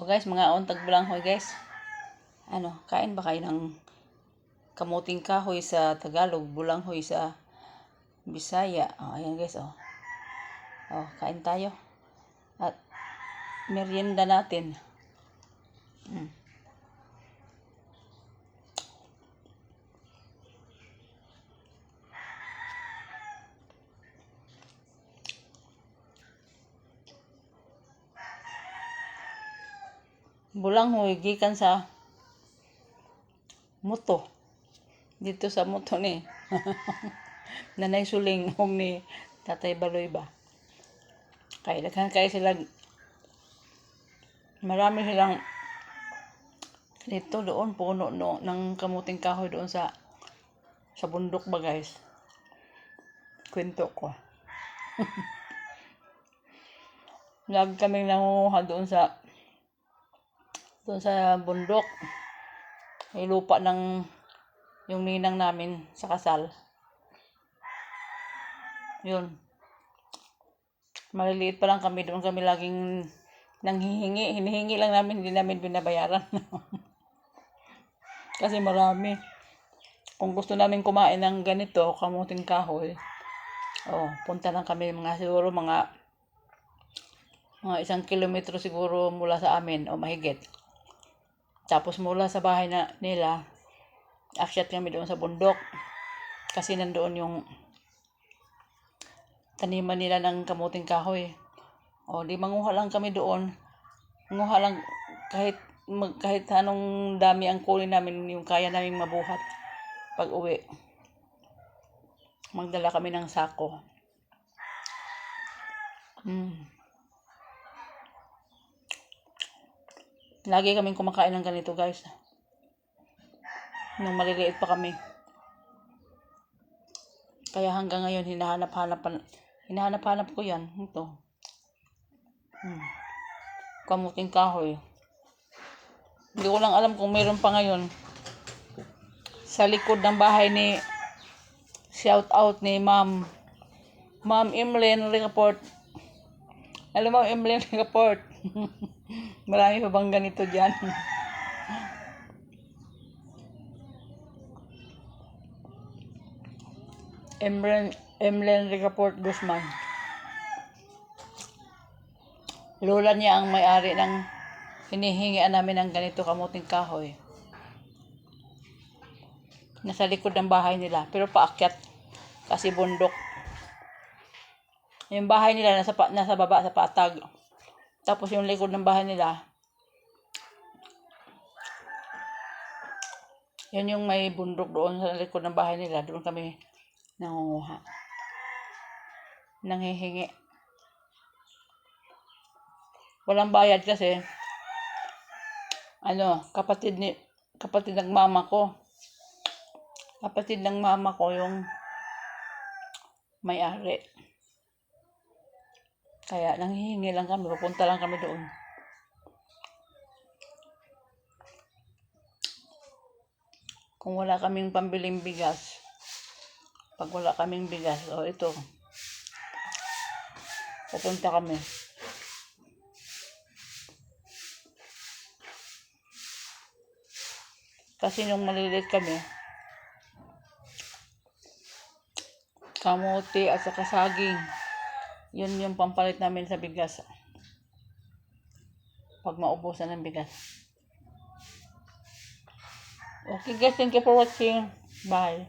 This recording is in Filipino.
O guys, mga untag bulanghoy guys. Ano, kain ba kayo ng kamuting kahoy sa Tagalog, bulanghoy sa Bisaya. O, ayan guys, o. O, kain tayo. At merienda natin. Mm. Bulanghoy gikan sa muto. Dito sa muto ni Nanay Suling home ni Tatay Baloy ba. Kaya daghan kay sila marami silang dito doon puno no, ng kamuting kahoy doon sa sa bundok ba guys. Kwento ko. Lagi kaming nangunguha doon sa doon sa bundok. May lupa ng yung ninang namin sa kasal. Yun. Maliliit pa lang kami. Doon kami laging nanghihingi. Hinihingi lang namin. Hindi namin binabayaran. Kasi marami. Kung gusto namin kumain ng ganito, kamuting kahoy, oh, punta lang kami mga siguro mga mga isang kilometro siguro mula sa amin o mahigit. Tapos mula sa bahay na nila, akyat kami doon sa bundok. Kasi nandoon yung taniman nila ng kamuting kahoy. O, di manguha lang kami doon. Manguha lang kahit mag, kahit anong dami ang kunin namin yung kaya namin mabuhat pag uwi. Magdala kami ng sako. Mm. Lagi kaming kumakain ng ganito guys. Nung maliliit pa kami. Kaya hanggang ngayon hinahanap-hanap hinahanap-hanap ko yan. Ito. Hmm. Kamuting kahoy. Hindi ko lang alam kung meron pa ngayon. Sa likod ng bahay ni shout out ni Ma'am Ma'am Emlyn Ricaport. Alam mo, Emlyn Ricaport. Marami pa bang ganito dyan? Emlen, Emlen Ricaport Guzman. Lola niya ang may-ari ng hinihingian namin ng ganito kamuting kahoy. Nasa likod ng bahay nila, pero paakyat kasi bundok. Yung bahay nila nasa, nasa baba sa patag. Tapos yung likod ng bahay nila, yan yung may bundok doon sa likod ng bahay nila. Doon kami nangunguha. Nanghihingi. Walang bayad kasi ano, kapatid ni kapatid ng mama ko. Kapatid ng mama ko yung may-ari. Kaya nanghihingi lang kami, pupunta lang kami doon. Kung wala kaming pambiling bigas, pag wala kaming bigas, o ito, pupunta kami. Kasi nung maliliit kami, kamote at saka saging, yun yung pampalit namin sa bigas. Pag maubusan ng bigas. Okay guys, thank you for watching. Bye.